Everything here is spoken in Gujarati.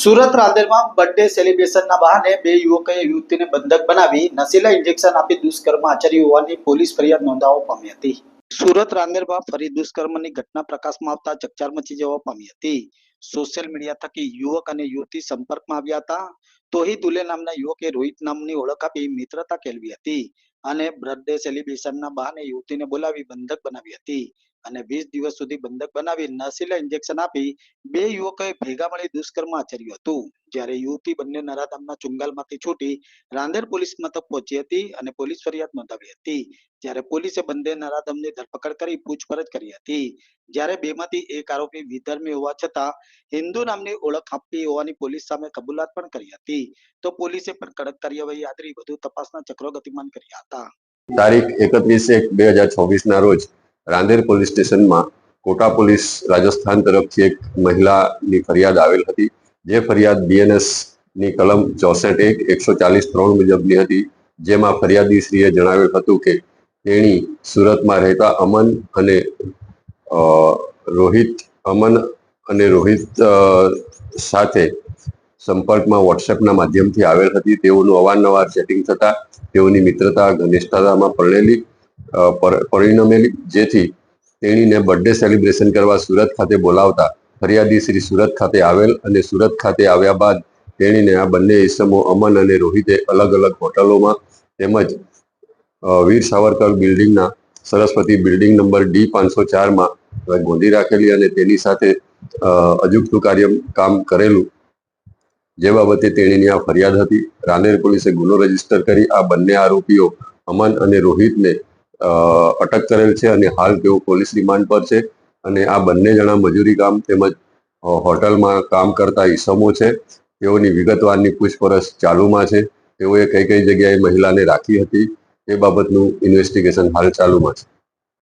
સુરત રાંદેરમાં બર્થડે સેલિબ્રેશનના બહાને બે યુવકોએ યુવતીને બંધક બનાવી નશીલા ઇન્જેક્શન આપી દુષ્કર્મ આચર્યું હોવાની પોલીસ ફરિયાદ નોંધાવવા પામી હતી. સુરત રાંદેરમાં ફરી દુષ્કર્મની ઘટના પ્રકાશમાં આવતા ચકચાર મચી જવા પામી હતી. સોશિયલ મીડિયા થકી યુવક અને યુવતી સંપર્કમાં આવ્યા હતા. તોહી દુલે નામના યુવકે રોહિત નામની ઓળખ આપી મિત્રતા કેળવી હતી અને બર્થડે સેલિબ્રેશનના બહાને યુવતીને બોલાવી બંધક બનાવી હતી. અને વીસ દિવસ સુધી બંધક બનાવી નશીલા ઇન્જેક્શન આપી બે યુવકોએ ભેગા મળી દુષ્કર્મ આચર્યું હતું. જ્યારે યુવતી બંને નરાધામના ચુંગાલમાંથી છૂટી રાંદેર પોલીસ મથક પહોંચી હતી અને પોલીસ ફરિયાદ નોંધાવી હતી. જ્યારે પોલીસે બંને નરાધામની ધરપકડ કરી પૂછપરછ કરી હતી. જ્યારે બેમાંથી એક આરોપી વિધર્મી હોવા છતાં હિન્દુ નામની ઓળખ આપી હોવાની પોલીસ સામે કબૂલાત પણ કરી હતી. તો પોલીસે પણ કડક કાર્યવાહી આદરી વધુ તપાસના ચક્રો ગતિમાન કર્યા હતા. તારીખ એકત્રીસ એક બે હજાર ના રોજ રાંદેર પોલીસ સ્ટેશનમાં કોટા પોલીસ રાજસ્થાન તરફથી એક મહિલાની ફરિયાદ આવેલ હતી. જે ફરિયાદ બીએનએસની કલમ ચોસઠ એક એકસો ચાલીસ ત્રણ મુજબની હતી. જેમાં ફરિયાદીશ્રીએ જણાવ્યું હતું કે તેણી સુરતમાં રહેતા અમન અને રોહિત, અમન અને રોહિત સાથે સંપર્કમાં વોટ્સએપના માધ્યમથી આવેલ હતી. તેઓનું અવારનવાર ચેટિંગ થતા તેઓની મિત્રતા, ઘનિષ્ઠતામાં પરણેલી પરિણમેલી, જેથી તેણીને બર્થડે સેલિબ્રેશન કરવા સુરત ખાતે બોલાવતા ફરિયાદી શ્રી સુરત ખાતે આવેલ અને સુરત ખાતે આવ્યા બાદ તેણીને આ બંને ઇસમો અમન અને રોહિતે અલગ અલગ હોટલોમાં તેમજ વીર સાવરકર બિલ્ડિંગના સરસ્વતી બિલ્ડિંગ નંબર ડી પાંચસો ચારમાં ગોંધી રાખેલી અને તેની સાથે અજુગતું કાર્ય કામ કરેલું. જે બાબતે તેણીની આ ફરિયાદ હતી. રાનેર પોલીસે ગુનો રજિસ્ટર કરી આ બંને આરોપીઓ અમન અને રોહિતને અટક કરેલ છે અને હાલ તેઓ પોલીસ રિમાન્ડ પર છે અને આ બંને જણા મજૂરી કામ તેમજ હોટલમાં કામ કરતા ઈસમો છે. તેઓની વિગતવારની પૂછપરછ ચાલુમાં છે. તેઓએ કઈ કઈ જગ્યાએ મહિલાને રાખી હતી એ બાબતનું ઇન્વેસ્ટિગેશન હાલ ચાલુમાં છે.